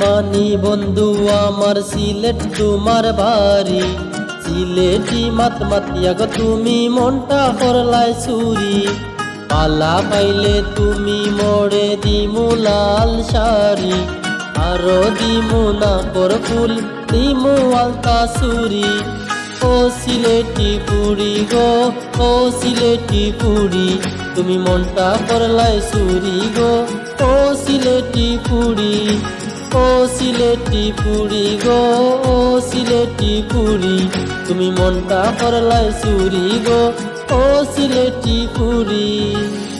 মানি বন্ধু, আমার সিলেট তোমার বাড়ি। সিলেটি মাত মাতিয়া গো, তুমি মনটা করলাই চুরি পালা পাইলে তুমি মোড়ে দিমু লাল শাড়ি। আরও দিমু না পর ফুল, দিমু আলতা চুরি ও সিলেটি পুরি গো, ও সিলেটি পুরি তুমি মনটা করলাই চুরি গো। ও সিলেটি পুরি ও সিলেটি পুরি গো, ও সিলেটি পুরি। তুমি মনটা করলাই চুরি গো, ও সিলেটি পুরি।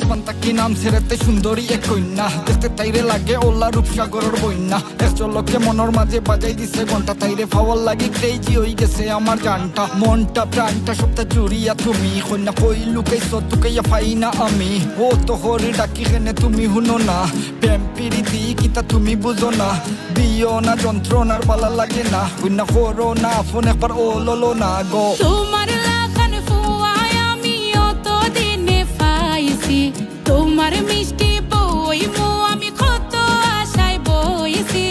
পান্তা কি নাম সেরেতে সুন্দরী এক কন্যা। দেখতে তাইরে লাগে ওল্লা রূপসাগরের বন্যা। এক চলকে মনের মাঝে বাজাই দিছে ঘণ্টা। তাইরে ফাওয়ার লাগে ক্রেজি হয়ে গেছে আমার জানটা মনটা, প্রাণটা সবটা জুড়িয়া তুমি। কন্যা কই লুকাইছ তুকাইয়া পাই না আমি। ও তো হরি ডাকি খেনে তুমি শুনো না। প্রেম, পিরিতি কিতা তুমি বুঝো না। দিও না যন্ত্রণার পালা লাগে না। কন্যা করো না ফোন একবার ও ললো না গো। তোমার লাগান ফুয়ায় আমি অত দিনে পাইছি তোমার মিষ্টি বই মো আমি কত আশায় বইছি।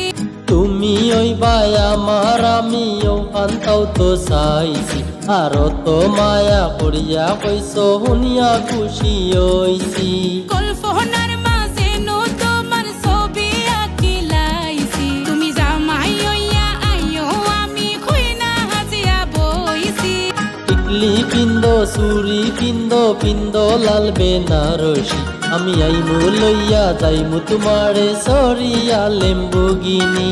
তুমি ওই বাই আমার আমিও কান্তাও তো চাইছি। আর তো মায়া করিয়া কইস শুনিয়া খুশি হইছি। চুরি পিন্দ পিন্দ লাল বেনারসি। আমি আইমু লইয়া যাইমু তোমারে সরিয়া লেম্বুগিনি।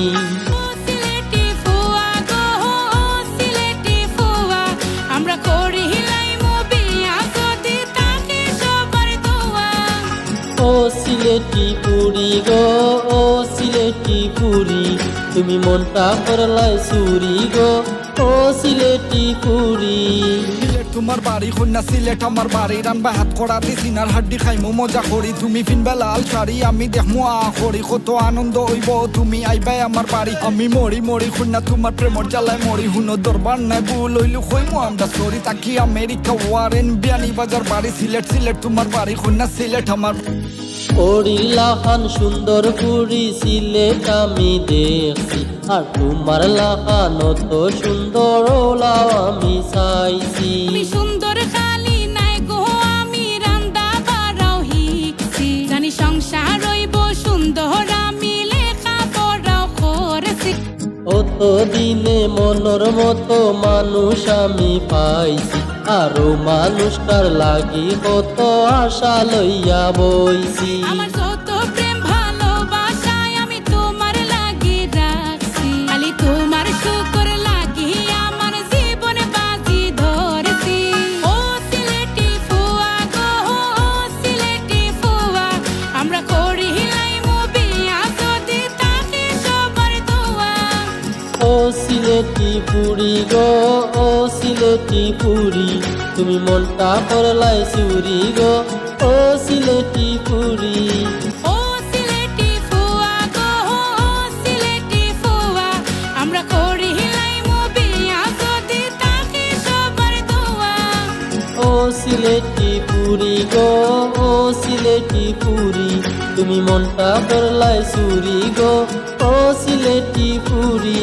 ও সিলেটি ফুয়া গো ও সিলেটি ফুয়া আমরা করি হিলাইমু বিয়া যদি তাকে সবার দোয়া। ও সিলেটি পুরি গো ও সিলেটি পুরি তুমি মনটা করলাই চুরি গো, ও সিলেটি পুরি তোমার বাড়ি, কন্যা সিলেট আমার বাড়ি রানবা হাত করা দি সিনার হাড্ডি খাইমু, মজা করি। তুমি ফিনবা লাল শাড়ি, আমি দেখমু আ করি, কত আনন্দ হইব। তুমি আইবাই আমার বাড়ি, আমি মরি মরি, কন্যা তোমার প্রেমর জ্বালায় মরি। হুনো দরবার নাই ভুল হইলু, কইমু আমরা সরি। তাকি আমেরিকা, ওয়ারেন বিয়ানি বাজার বাড়ি, সিলেট সিলেট তোমার বাড়ি, কন্যা সিলেট আমার লাখান সুন্দর পুরি আমি দেখছি। আর তোমার লাহান তো সুন্দর আমি চাইছি। সুন্দর দিনে মনর মতো মানুষ আমি পাইছি। আরও মানুষটার লাগি কত আশা লইয়া বইছি। সিলেটি পুরি গো ও সিলেটি পুরি। তুমি মনটা করলাই চুরি গো ও সিলেটি পুরি। সিলেটি পুরি গো ও সিলেটি পুরি। তুমি মনটা করলাই চুরি গো ও সিলেটি পুরি।